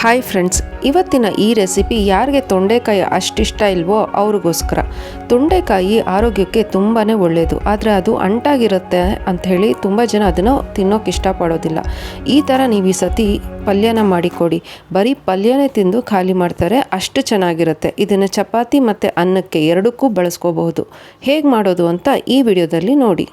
Hi friends ಇವತ್ತಿನ ಈ recipe ಯಾರಿಗೆ ತೊಂಡೆಕಾಯಿ ಅಷ್ಟಿಷ್ಟ ಇಲ್ವೋ ಅವ್ರಿಗೋಸ್ಕರ. ತೊಂಡೆಕಾಯಿ ಆರೋಗ್ಯಕ್ಕೆ ತುಂಬಾ ಒಳ್ಳೆಯದು ಆದರೆ ಅದು ಅಂಟಾಗಿರುತ್ತೆ ಅಂಥೇಳಿ ತುಂಬ ಜನ ಅದನ್ನು ತಿನ್ನೋಕೆ ಇಷ್ಟಪಡೋದಿಲ್ಲ. ಈ ಥರ ನೀವು ಈ ಸತಿ ಪಲ್ಯನ ಮಾಡಿಕೊಡಿ. ಬರೀ ಪಲ್ಯನೇ ತಿಂದು ಖಾಲಿ ಮಾಡ್ತಾರೆ, ಅಷ್ಟು ಚೆನ್ನಾಗಿರುತ್ತೆ. ಇದನ್ನು ಚಪಾತಿ ಮತ್ತು ಅನ್ನಕ್ಕೆ ಎರಡಕ್ಕೂ ಬಳಸ್ಕೋಬಹುದು. ಹೇಗೆ ಮಾಡೋದು ಅಂತ ಈ ವಿಡಿಯೋದಲ್ಲಿ ನೋಡಿ.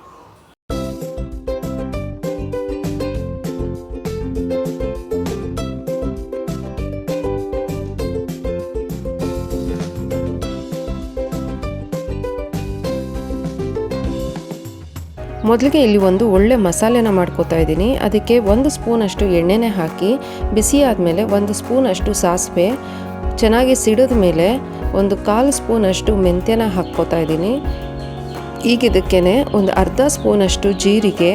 ಮೊದಲಿಗೆ ಇಲ್ಲಿ ಒಂದು ಒಳ್ಳೆ ಮಸಾಲೆನ ಮಾಡ್ಕೋತಾ ಇದ್ದೀನಿ. ಅದಕ್ಕೆ ಒಂದು ಸ್ಪೂನಷ್ಟು ಎಣ್ಣೆನೇ ಹಾಕಿ, ಬಿಸಿ ಆದಮೇಲೆ ಒಂದು ಸ್ಪೂನಷ್ಟು ಸಾಸಿವೆ, ಚೆನ್ನಾಗಿ ಸಿಡಿದ ಮೇಲೆ ಒಂದು ಕಾಲು ಸ್ಪೂನಷ್ಟು ಮೆಂತ್ಯನ ಹಾಕ್ಕೋತಾ ಇದ್ದೀನಿ. ಈಗ ಒಂದು ಅರ್ಧ ಸ್ಪೂನಷ್ಟು ಜೀರಿಗೆ.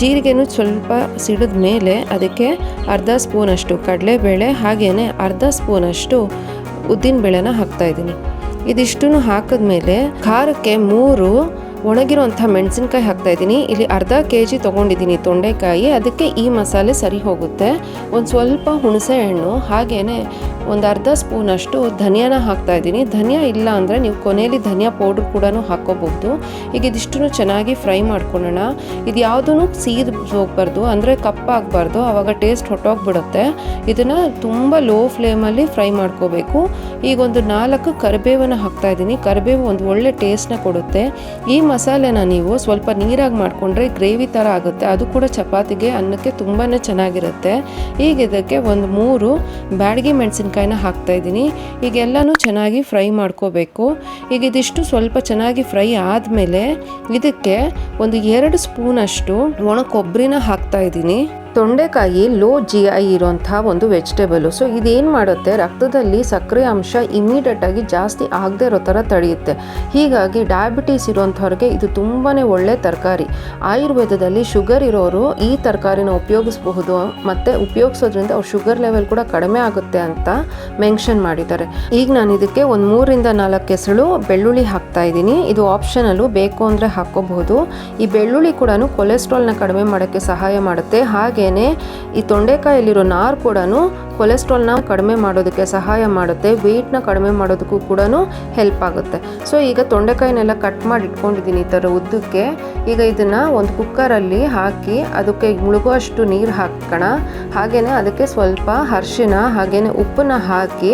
ಜೀರಿಗೆನೂ ಸ್ವಲ್ಪ ಸಿಡಿದ ಮೇಲೆ ಅದಕ್ಕೆ ಅರ್ಧ ಸ್ಪೂನಷ್ಟು ಕಡಲೆಬೇಳೆ ಹಾಗೆಯೇ ಅರ್ಧ ಸ್ಪೂನಷ್ಟು ಉದ್ದಿನಬೇಳೆನ ಹಾಕ್ತಾಯಿದ್ದೀನಿ ಇದಿಷ್ಟು ಹಾಕಿದ್ಮೇಲೆ ಖಾರಕ್ಕೆ ಮೂರು ಒಣಗಿರೋಂಥ ಮೆಣಸಿನ್ಕಾಯಿ ಹಾಕ್ತಾ ಇದ್ದೀನಿ. ಇಲ್ಲಿ ಅರ್ಧ ಕೆ ಜಿ ತೊಗೊಂಡಿದ್ದೀನಿ ತೊಂಡೆಕಾಯಿ. ಅದಕ್ಕೆ ಈ ಮಸಾಲೆ ಸರಿ ಹೋಗುತ್ತೆ. ಒಂದು ಸ್ವಲ್ಪ ಹುಣಸೆ ಹಣ್ಣು ಹಾಗೆಯೇ ಒಂದು ಅರ್ಧ ಸ್ಪೂನಷ್ಟು ಧನಿಯಾನ ಹಾಕ್ತಾ ಇದ್ದೀನಿ. ಧನಿಯಾ ಇಲ್ಲ ಅಂದರೆ ನೀವು ಕೊನೆಯಲ್ಲಿ ಧನಿಯಾ ಪೌಡ್ರ್ ಕೂಡ ಹಾಕ್ಕೋಬಹುದು. ಈಗ ಇದಿಷ್ಟು ಚೆನ್ನಾಗಿ ಫ್ರೈ ಮಾಡ್ಕೊಳ್ಳೋಣ. ಇದು ಯಾವುದೂ ಸೀದ್ ಹೋಗ್ಬಾರ್ದು, ಅಂದರೆ ಕಪ್ಪಾಗಬಾರ್ದು ಆವಾಗ ಟೇಸ್ಟ್ ಹೊಟ್ಟೋಗ್ಬಿಡುತ್ತೆ. ಇದನ್ನು ತುಂಬ ಲೋ ಫ್ಲೇಮಲ್ಲಿ ಫ್ರೈ ಮಾಡ್ಕೋಬೇಕು. ಈಗ ಒಂದು ನಾಲ್ಕು ಕರಿಬೇವನ್ನು ಹಾಕ್ತಾ ಇದ್ದೀನಿ. ಕರಿಬೇವು ಒಂದು ಒಳ್ಳೆ ಟೇಸ್ಟ್ನ ಕೊಡುತ್ತೆ. ಈ ಮಸಾಲೆನ ನೀವು ಸ್ವಲ್ಪ ನೀರಾಗಿ ಮಾಡಿಕೊಂಡ್ರೆ ಗ್ರೇವಿ ಥರ ಆಗುತ್ತೆ. ಅದು ಕೂಡ ಚಪಾತಿಗೆ ಅನ್ನಕ್ಕೆ ತುಂಬಾ ಚೆನ್ನಾಗಿರುತ್ತೆ. ಈಗ ಇದಕ್ಕೆ ಒಂದು ಮೂರು ಬ್ಯಾಡಗಿ ಮೆಣಸಿನ್ಕಾಯಿನ ಹಾಕ್ತಾ ಇದ್ದೀನಿ. ಈಗ ಎಲ್ಲನೂ ಚೆನ್ನಾಗಿ ಫ್ರೈ ಮಾಡ್ಕೋಬೇಕು. ಈಗ ಇದಿಷ್ಟು ಸ್ವಲ್ಪ ಚೆನ್ನಾಗಿ ಫ್ರೈ ಆದಮೇಲೆ ಇದಕ್ಕೆ ಒಂದು ಎರಡು ಸ್ಪೂನಷ್ಟು ಒಣ ಕೊಬ್ಬರಿನ ಹಾಕ್ತಾ ಇದ್ದೀನಿ. ತೊಂಡೆಕಾಯಿ, ಲೋ ಜಿ ಐ ಇರೋಂಥ ಒಂದು ವೆಜಿಟೇಬಲು. ಸೊ, ಇದೇನು ಮಾಡುತ್ತೆ? ರಕ್ತದಲ್ಲಿ ಸಕ್ಕರೆ ಅಂಶ ಇಮಿಡಿಯೇಟಾಗಿ ಜಾಸ್ತಿ ಆಗದೆ ಇರೋ ಥರ ತಡೆಯುತ್ತೆ. ಹೀಗಾಗಿ ಡಯಾಬಿಟೀಸ್ ಇರೋಂಥವ್ರಿಗೆ ಇದು ತುಂಬಾ ಒಳ್ಳೆ ತರಕಾರಿ. ಆಯುರ್ವೇದದಲ್ಲಿ ಶುಗರ್ ಇರೋರು ಈ ತರಕಾರಿನ ಉಪಯೋಗಿಸಬಹುದು, ಮತ್ತು ಉಪಯೋಗಿಸೋದ್ರಿಂದ ಅವ್ರ ಶುಗರ್ ಲೆವೆಲ್ ಕೂಡ ಕಡಿಮೆ ಆಗುತ್ತೆ ಅಂತ ಮೆನ್ಷನ್ ಮಾಡಿದ್ದಾರೆ. ಈಗ ನಾನು ಇದಕ್ಕೆ ಒಂದು ಮೂರಿಂದ ನಾಲ್ಕು ಕೆಸಳು ಬೆಳ್ಳುಳ್ಳಿ ಹಾಕ್ತಾ ಇದ್ದೀನಿ. ಇದು ಆಪ್ಷನಲ್ಲೂ ಬೇಕು ಅಂದರೆ ಹಾಕ್ಕೋಬಹುದು. ಈ ಬೆಳ್ಳುಳ್ಳಿ ಕೂಡ ಕೊಲೆಸ್ಟ್ರಾಲ್ನ ಕಡಿಮೆ ಮಾಡೋಕ್ಕೆ ಸಹಾಯ ಮಾಡುತ್ತೆ. ಹಾಗೆಯೇ ಈ ತೊಂಡೆಕಾಯಲ್ಲಿರೋ ನಾರು ಕೂಡ ಕೊಲೆಸ್ಟ್ರಾಲ್ನ ಕಡಿಮೆ ಮಾಡೋದಕ್ಕೆ ಸಹಾಯ ಮಾಡುತ್ತೆ ವೆಯ್ಟ್ನ ಕಡಿಮೆ ಮಾಡೋದಕ್ಕೂ ಕೂಡ ಹೆಲ್ಪ್ ಆಗುತ್ತೆ. ಸೊ ಈಗ ತೊಂಡೆಕಾಯಿನೆಲ್ಲ ಕಟ್ ಮಾಡಿ ಇಟ್ಕೊಂಡಿದ್ದೀನಿ ಈ ಥರ ಉದ್ದಕ್ಕೆ. ಈಗ ಇದನ್ನು ಒಂದು ಕುಕ್ಕರಲ್ಲಿ ಹಾಕಿ ಅದಕ್ಕೆ ಮುಳುಗುವಷ್ಟು ನೀರು ಹಾಕೋಣ. ಹಾಗೆಯೇ ಅದಕ್ಕೆ ಸ್ವಲ್ಪ ಅರ್ಶಿನ ಹಾಗೆಯೇ ಉಪ್ಪನ್ನ ಹಾಕಿ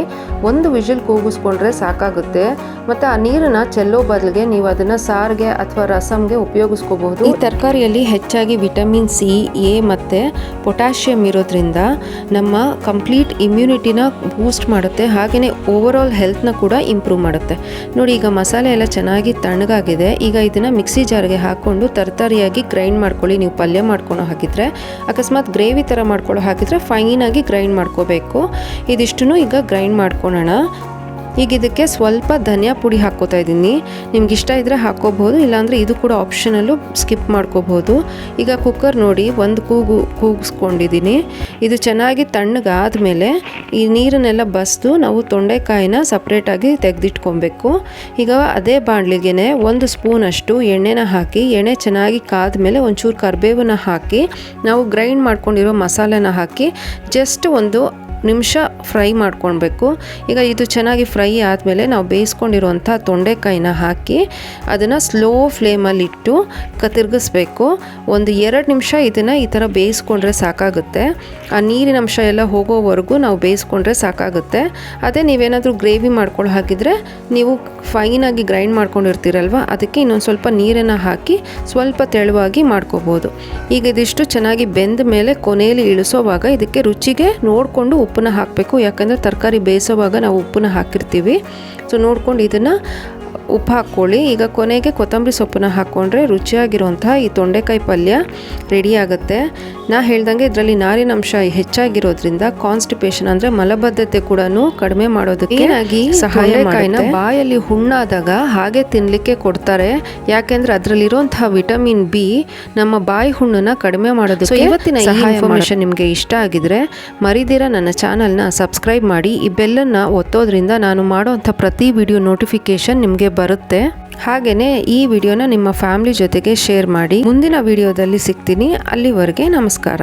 ಒಂದು ವಿಜಿಲ್ ಕೂಗಿಸ್ಕೊಂಡ್ರೆ ಸಾಕಾಗುತ್ತೆ. ಮತ್ತು ಆ ನೀರನ್ನ ಚೆಲ್ಲೋ ಬದಲಿಗೆ ನೀವು ಅದನ್ನು ಸಾರಿಗೆ ಅಥವಾ ರಸಮ್ಗೆ ಉಪಯೋಗಿಸ್ಕೋಬಹುದು. ಈ ತರಕಾರಿಯಲ್ಲಿ ಹೆಚ್ಚಾಗಿ ವಿಟಮಿನ್ ಸಿ, ಎ ಮತ್ತು ಪೊಟ್ಯಾಷಿಯಂ ಇರೋದ್ರಿಂದ ನಮ್ಮ ಕಂಪ್ಲೀಟ್ ಇಮ್ಯುನಿಟಿನ ಬೂಸ್ಟ್ ಮಾಡುತ್ತೆ ಹಾಗೆಯೇ ಓವರ್ ಆಲ್ ಹೆಲ್ತ್ನ ಕೂಡ ಇಂಪ್ರೂವ್ ಮಾಡುತ್ತೆ. ನೋಡಿ, ಈಗ ಮಸಾಲೆ ಎಲ್ಲ ಚೆನ್ನಾಗಿ ತಣ್ಣಗಾಗಿದೆ. ಈಗ ಇದನ್ನು ಮಿಕ್ಸಿ ಜಾರ್ಗೆ ಹಾಕ್ಕೊಂಡು ತರತರಿಯಾಗಿ ಗ್ರೈಂಡ್ ಮಾಡ್ಕೊಳ್ಳಿ. ನೀವು ಪಲ್ಯ ಮಾಡ್ಕೊಳೋ ಹಾಕಿದರೆ ಅಕಸ್ಮಾತ್ ಗ್ರೇವಿ ಥರ ಮಾಡ್ಕೊಳ್ಳೋ ಹಾಕಿದರೆ ಫೈನಾಗಿ ಗ್ರೈಂಡ್ ಮಾಡ್ಕೋಬೇಕು. ಇದಿಷ್ಟು ಈಗ ಗ್ರೈಂಡ್ ಮಾಡ್ಕೊಳ್ಳೋಣ ಈಗ ಇದಕ್ಕೆ ಸ್ವಲ್ಪ ಧನಿಯಾ ಪುಡಿ ಹಾಕ್ಕೋತಾ ಇದ್ದೀನಿ. ನಿಮ್ಗೆ ಇಷ್ಟ ಇದ್ದರೆ ಹಾಕ್ಕೋಬಹುದು, ಇಲ್ಲಾಂದರೆ ಇದು ಕೂಡ ಆಪ್ಷನಲ್ಲೂ ಸ್ಕಿಪ್ ಮಾಡ್ಕೋಬಹುದು. ಈಗ ಕುಕ್ಕರ್ ನೋಡಿ, ಒಂದು ಕೂಗು, ಕೂಗಿಸ್ಕೊಂಡಿದ್ದೀನಿ. ಇದು ಚೆನ್ನಾಗಿ ತಣ್ಣಗಾದ ಮೇಲೆ ಈ ನೀರನ್ನೆಲ್ಲ ಬಸ್ದು ನಾವು ತೊಂಡೆಕಾಯಿನ ಸಪ್ರೇಟಾಗಿ ತೆಗೆದಿಟ್ಕೊಬೇಕು. ಈಗ ಅದೇ ಬಾಣಲಿಗೆ ಒಂದು ಸ್ಪೂನಷ್ಟು ಎಣ್ಣೆನ ಹಾಕಿ, ಎಣ್ಣೆ ಚೆನ್ನಾಗಿ ಕಾದ ಮೇಲೆ ಒಂಚೂರು ಕರಿಬೇವನ್ನ ಹಾಕಿ, ನಾವು ಗ್ರೈಂಡ್ ಮಾಡ್ಕೊಂಡಿರೋ ಮಸಾಲೆನ ಹಾಕಿ ಜಸ್ಟ್ ಒಂದು ನಿಮಿಷ ಫ್ರೈ ಮಾಡ್ಕೊಳ್ಬೇಕು. ಈಗ ಇದು ಚೆನ್ನಾಗಿ ಫ್ರೈ ಆದಮೇಲೆ ನಾವು ಬೇಯಿಸ್ಕೊಂಡಿರುವಂಥ ತೊಂಡೆಕಾಯಿನ ಹಾಕಿ ಅದನ್ನು ಸ್ಲೋ ಫ್ಲೇಮಲ್ಲಿಟ್ಟು ಕ ತಿರುಗಿಸ್ಬೇಕು ಒಂದು ಎರಡು ನಿಮಿಷ ಇದನ್ನು ಈ ಥರ ಬೇಯಿಸ್ಕೊಂಡ್ರೆ ಸಾಕಾಗುತ್ತೆ. ಆ ನೀರಿನ ಅಂಶ ಎಲ್ಲ ಹೋಗೋವರೆಗೂ ನಾವು ಬೇಯಿಸ್ಕೊಂಡ್ರೆ ಸಾಕಾಗುತ್ತೆ. ಅದೇ ನೀವೇನಾದರೂ ಗ್ರೇವಿ ಮಾಡ್ಕೊಳ್ಳೋ ಹಾಕಿದರೆ ನೀವು ಫೈನಾಗಿ ಗ್ರೈಂಡ್ ಮಾಡ್ಕೊಂಡಿರ್ತೀರಲ್ವ, ಅದಕ್ಕೆ ಇನ್ನೊಂದು ಸ್ವಲ್ಪ ನೀರನ್ನು ಹಾಕಿ ಸ್ವಲ್ಪ ತೆಳುವಾಗಿ ಮಾಡ್ಕೋಬೋದು. ಈಗ ಇದಿಷ್ಟು ಚೆನ್ನಾಗಿ ಬೆಂದ ಮೇಲೆ ಕೊನೆಯಲ್ಲಿ ಇಳಿಸೋವಾಗ ಇದಕ್ಕೆ ರುಚಿಗೆ ನೋಡಿಕೊಂಡು ಉಪ್ಪನ್ನ ಹಾಕಬೇಕು. ಯಾಕಂದರೆ ತರಕಾರಿ ಬೇಯಿಸೋವಾಗ ನಾವು ಉಪ್ಪನ್ನ ಹಾಕಿರ್ತೀವಿ. ಸೊ ನೋಡ್ಕೊಂಡು ಇದನ್ನು ಉಪ್ಪು ಹಾಕ್ಕೊಳ್ಳಿ ಈಗ ಕೊನೆಗೆ ಕೊತ್ತಂಬರಿ ಸೊಪ್ಪನ್ನ ಹಾಕ್ಕೊಂಡ್ರೆ ರುಚಿಯಾಗಿರುವಂತಹ ಈ ತೊಂಡೆಕಾಯಿ ಪಲ್ಯ ರೆಡಿ ಆಗುತ್ತೆ. ನಾ ಹೇಳ್ದಂಗೆ ಇದರಲ್ಲಿ ನಾರಿನ ಅಂಶ ಹೆಚ್ಚಾಗಿರೋದ್ರಿಂದ ಕಾನ್ಸ್ಟಿಪೇಷನ್ ಅಂದರೆ ಮಲಬದ್ಧತೆ ಕೂಡ ಕಡಿಮೆ ಮಾಡೋದಕ್ಕೆ ಏನಾಗಿ ಸಹಾಯಕಾಯಿನ ಬಾಯಲ್ಲಿ ಹುಣ್ಣಾದಾಗ ಹಾಗೆ ತಿನ್ನಲಿಕ್ಕೆ ಕೊಡ್ತಾರೆ. ಯಾಕೆಂದ್ರೆ ಅದರಲ್ಲಿರುವಂತಹ ವಿಟಮಿನ್ ಬಿ ನಮ್ಮ ಬಾಯಿ ಹುಣ್ಣನ್ನ ಕಡಿಮೆ ಮಾಡೋದಕ್ಕೆ ಇವತ್ತಿನ ಈ ಇನ್ಫಾರ್ಮೇಷನ್ ನಿಮಗೆ ಇಷ್ಟ ಆಗಿದ್ರೆ ಮರಿದಿರ ನನ್ನ ಚಾನಲ್ನ ಸಬ್ಸ್ಕ್ರೈಬ್ ಮಾಡಿ. ಈ ಬೆಲ್ಲನ್ನು ಒತ್ತೋದ್ರಿಂದ ನಾನು ಮಾಡುವಂಥ ಪ್ರತಿ ವಿಡಿಯೋ ನೋಟಿಫಿಕೇಶನ್ ನಿಮಗೆ ಬರುತ್ತೆ. ಹಾಗೆಯೇ ಈ ವಿಡಿಯೋನ ನಿಮ್ಮ ಫ್ಯಾಮಿಲಿ ಜೊತೆಗೆ ಶೇರ್ ಮಾಡಿ. ಮುಂದಿನ ವಿಡಿಯೋದಲ್ಲಿ ಸಿಗ್ತೀನಿ. ಅಲ್ಲಿವರೆಗೆ ನಮಸ್ಕಾರ.